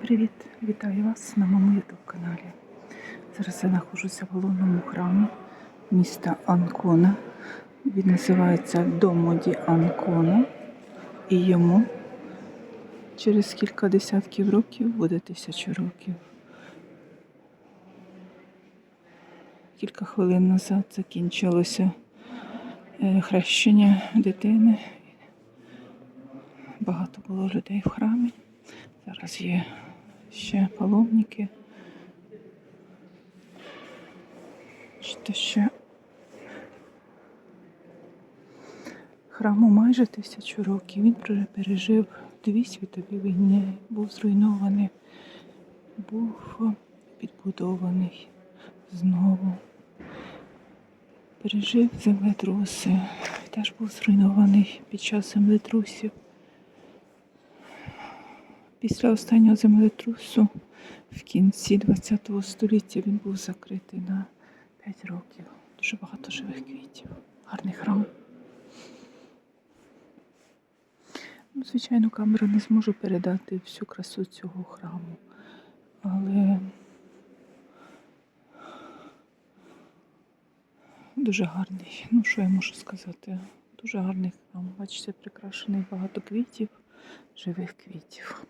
Привіт! Вітаю вас на моєму YouTube каналі. Зараз я знаходжуся в головному храмі міста Анкона. Він називається Домоді Анкона. І йому через кілька десятків років буде тисячу років. Кілька хвилин назад закінчилося е, хрещення дитини. Багато було людей в храмі. Зараз є ще паломники. Що ще храму майже тисячу років. Він пре- пережив дві світові війни, був зруйнований, був підбудований знову. Пережив землетруси, теж був зруйнований під час землетрусів. Після останнього землетрусу в кінці ХХ століття він був закритий на 5 років. Дуже багато живих квітів. Гарний храм. Ну, звичайно, камера не зможе передати всю красу цього храму. Але дуже гарний. Ну, що я можу сказати? Дуже гарний храм. Бачите, прикрашений багато квітів, живих квітів.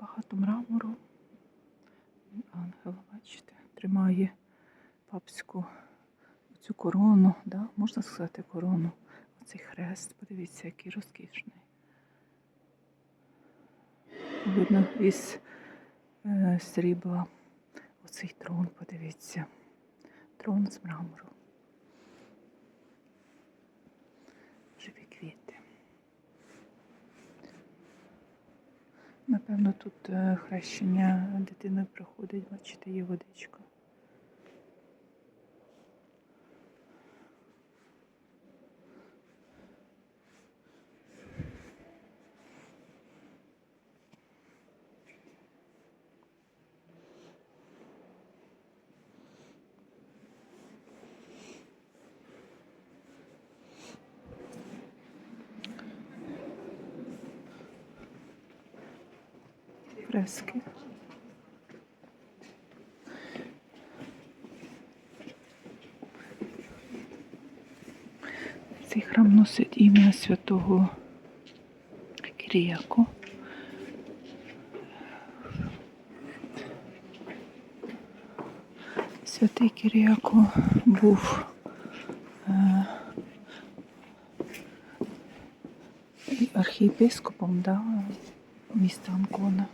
Багато мрамору. Ангел, бачите, тримає папську цю корону, да? можна сказати корону. Оцей хрест, подивіться, який розкішний. Видно із е, срібла. Оцей трон, подивіться. Трон з мрамору. Напевно, тут е, хрещення дитини проходить, бачите, є водичка. Фрески. Цей храм носить ім'я святого Киріяко. Святий Киріяко був е, архієпископом да, міста Анкона.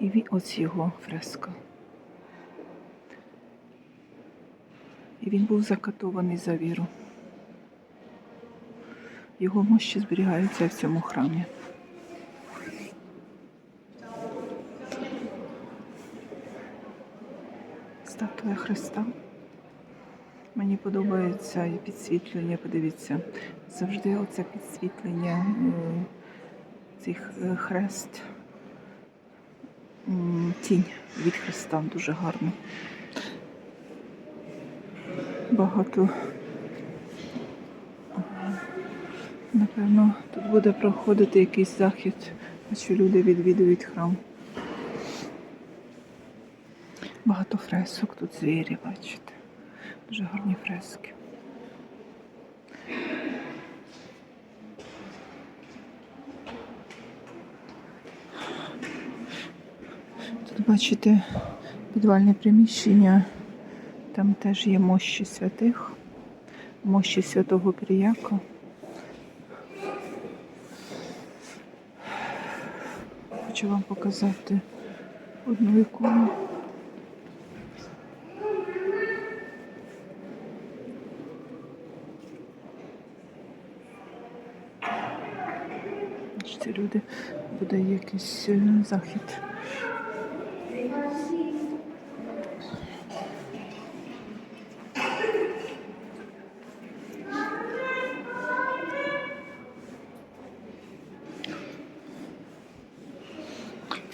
І ось його фреска. І він був закатований за віру. Його мощі зберігаються в цьому храмі. Статуя Христа. Мені подобається і підсвітлення, подивіться. Завжди оце підсвітлення, е, цих е, хрест. Тінь від Христа дуже гарна. Багато. Напевно, тут буде проходити якийсь захід, що люди відвідують храм. Багато фресок, тут звірі, бачите. Дуже гарні фрески. Бачите підвальне приміщення, там теж є мощі святих, мощі святого Кирияка. Хочу вам показати одну ікону. Люди, буде якийсь е, захід.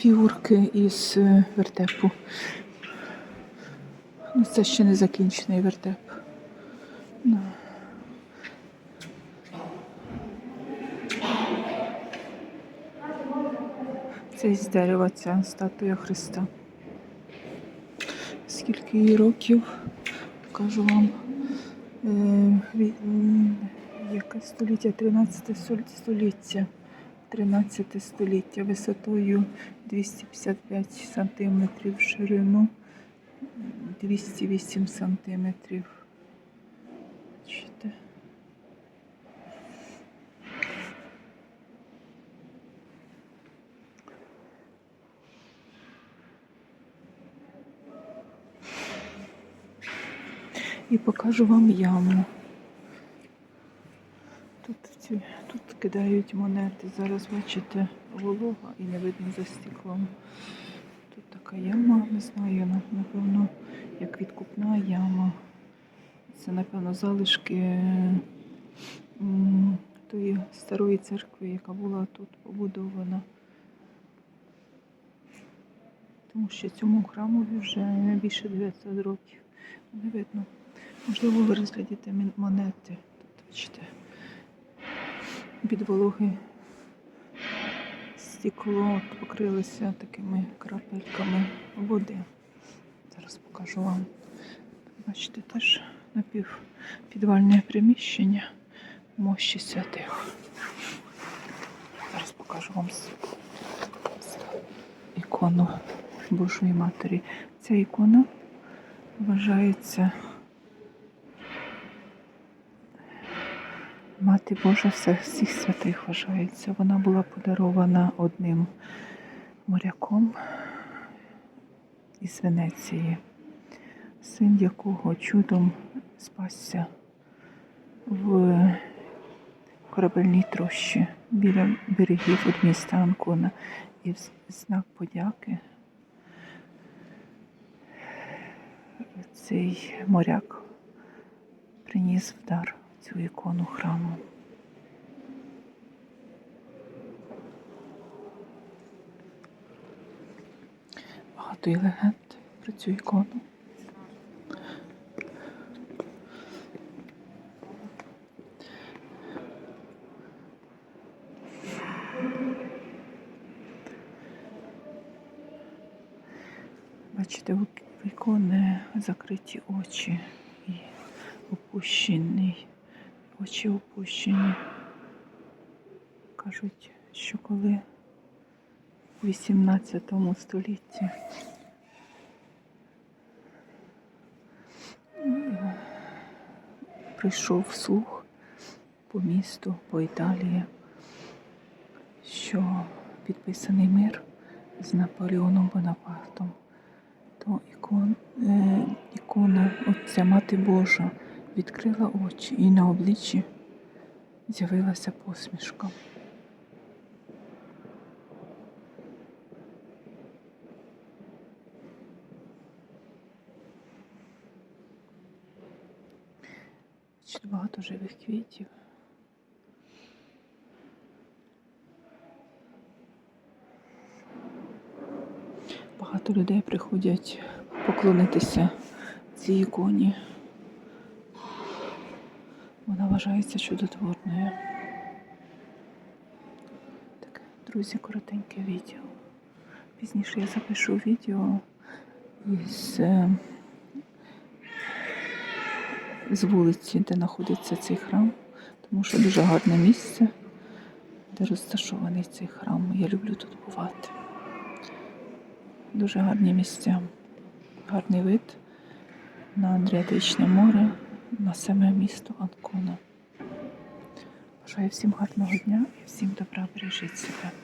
Фігурки із е, вертепу. Ну, це ще не закінчений вертеп. Ну. Це із дерева ця статуя Христа. Скільки їй років, покажу вам. Е, яке століття? 13 століття. 13 століття висотою 255 сантиметрів, ширину 208 сантиметрів. Бачите? І покажу вам яму. Тут, ці, тут кидають монети. Зараз бачите волога і не видно за стеклом. Тут така яма, не знаю, напевно, як відкупна яма. Це, напевно, залишки тої старої церкви, яка була тут побудована. Тому що цьому храму вже більше 900 років. Не видно. Можливо, ви розглядіте монети. Тут бачите. Від вологи стекло покрилося такими крапельками води. Зараз покажу вам. Бачите, теж напівпідвальне приміщення мощі святих. Зараз покажу вам ікону Божої Матері. Ця ікона вважається Мати Божа всіх святих вважається. Вона була подарована одним моряком із Венеції, син якого чудом спасся в корабельній трощі біля берегів від міста Анкона. І в знак подяки цей моряк приніс в дар цю ікону храму. Багато є легенд про цю ікону. Бачите, в ікони закриті очі і опущений, очі опущені. Кажуть, що коли в 18 столітті. Прийшов слух по місту, по Італії, що підписаний мир з Наполеоном Бонапартом, то ікон, е, ікона, оця Мати Божа, відкрила очі і на обличчі з'явилася посмішка. Бачите, багато живих квітів. Багато людей приходять поклонитися цій іконі. Вона вважається чудотворною. Так, друзі, коротеньке відео. Пізніше я запишу відео із, е, з вулиці, де знаходиться цей храм, тому що дуже гарне місце, де розташований цей храм. Я люблю тут бувати. Дуже гарні місця, гарний вид на Адріатичне море, на саме місто Анкона. Бажаю всім гарного дня і всім добра, бережіть себе.